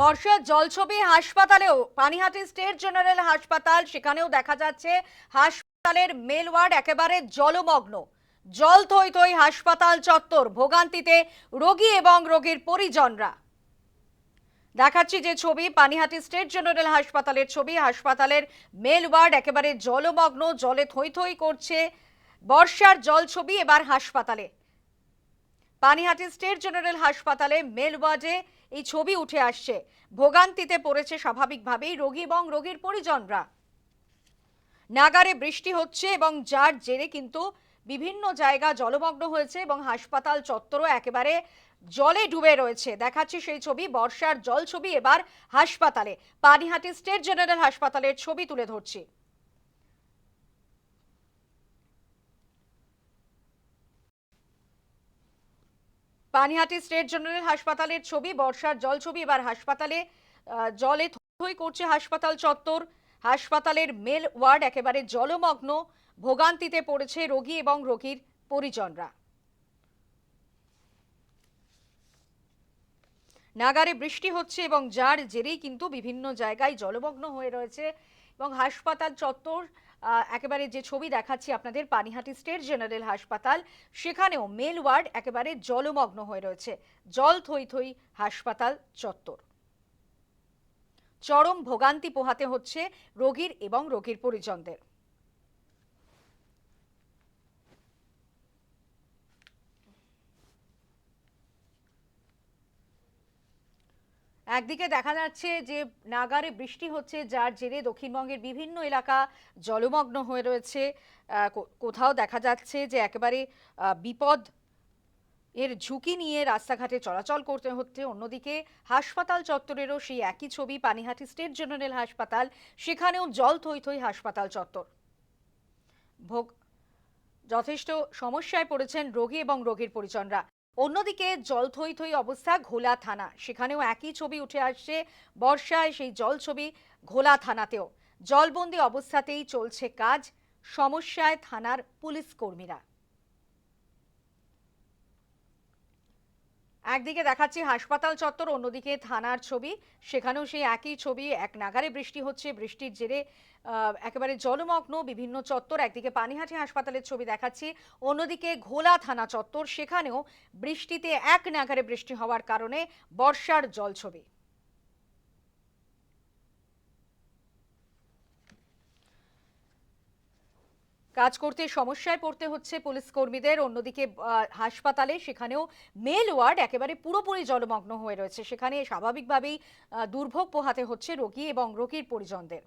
বর্ষার জলছবি হাসপাতালেও, পানিহাটি স্টেট জেনারেল হাসপাতাল, সেখানেও দেখা যাচ্ছে হাসপাতালের মেল ওয়ার্ড একেবারে জলমগ্ন। জল থই থই হাসপাতাল চত্বর, ভোগান্তিতে রোগী এবং রোগীর পরিজনরা। দেখাচ্ছি যে ছবি, পানিহাটি স্টেট জেনারেল হাসপাতালের ছবি। হাসপাতালের মেল ওয়ার্ড একেবারে জলমগ্ন, জলে থই থই করছে বর্ষার জল ছবি এবার হাসপাতালে। পানিহাটি স্টেট জেনারেল হাসপাতালে মেল ওয়ার্ডে এই ছবি উঠে আসছে। ভোগান্তিতে পড়েছে স্বাভাবিকভাবেই রোগী এবং রোগীর পরিজনরা। নাগারে বৃষ্টি হচ্ছে এবং যার জেরে কিন্তু বিভিন্ন জায়গা জলমগ্ন হয়েছে এবং হাসপাতাল চত্বরও একেবারে জলে ডুবে রয়েছে। দেখাচ্ছি সেই ছবি, বর্ষার জল ছবি। এবার হাসপাতালে, পানিহাটি স্টেট জেনারেল হাসপাতালের ছবি তুলে ধরছি। পানিহাটি স্টেট জেনারেল হাসপাতালের ছবি, বর্ষার জল ছবি। এবার হাসপাতালে জলে থই করছে হাসপাতাল চত্বর। হাসপাতালের মেল ওয়ার্ড একেবারে জলমগ্ন। ভোগান্তিতে পড়েছে রোগী এবং রোগীর পরিজনরা। নাগারে বৃষ্টি হচ্ছে এবং যার জেরেই কিন্তু বিভিন্ন জায়গায় জলমগ্ন হয়ে রয়েছে এবং হাসপাতাল চত্বর একেবারে যে ছবি দেখাচ্ছি আপনাদের পানিহাটি স্টেট জেনারেল হাসপাতাল, সেখানেও মেল ওয়ার্ড একেবারে জলমগ্ন হয়ে রয়েছে। জল থই থই হাসপাতাল চত্বর। চরম ভোগান্তি পোহাতে হচ্ছে রোগীর এবং রোগীর পরিজনদের। একদিকে দেখা যাচ্ছে যে নাগারে বৃষ্টি হচ্ছে, যার জেরে দক্ষিণবঙ্গের বিভিন্ন এলাকা জলমগ্ন হয়ে রয়েছে। কোথাও দেখা যাচ্ছে যে একেবারে বিপদ এর ঝুঁকি নিয়ে রাস্তাঘাটে চলাচল করতে হচ্ছে। অন্যদিকে হাসপাতাল চত্বরেরও সেই একই ছবি, পানিহাটি স্টেট জেনারেল হাসপাতাল, সেখানেও জল থই থই হাসপাতাল চত্বর। ভোগ যথেষ্ট সমস্যায় পড়েছেন রোগী এবং রোগীর পরিজনরা। অন্যদিকে জল থই থই অবস্থা ঘোলা থানা। সেখানেও একই ছবি উঠে আসছে বর্ষায় সেই জল ছবি ঘোলা থানাতেও। জলবন্দি অবস্থাতেই চলছে কাজ। সমস্যায় থানার পুলিশ কর্মীরা। একদিকে দেখাচ্ছি হাসপাতাল চত্বর, অন্যদিকে থানার ছবি। সেখানেও সেই একই ছবি, এক নাগারে বৃষ্টি হচ্ছে, বৃষ্টির জেরে একেবারে জলমগ্ন বিভিন্ন চত্বর। একদিকে পানিহাটি হাসপাতালের ছবি দেখাচ্ছি, অন্যদিকে ঘোলা থানা চত্বর। সেখানেও বৃষ্টিতে এক নাগারে বৃষ্টি হওয়ার কারণে বর্ষার জল ছবি। কাজ করতে সমস্যায় পড়তে হচ্ছে পুলিশ কর্মীদের। অন্যদিকে হাসপাতালে সেখানেও মেল ওয়ার্ড একেবারে পুরোপুরি জলমগ্ন হয়ে রয়েছে। সেখানে স্বাভাবিকভাবেই দুর্ভোগ পোহাতে হচ্ছে রোগী এবং রোগীর পরিজনদের।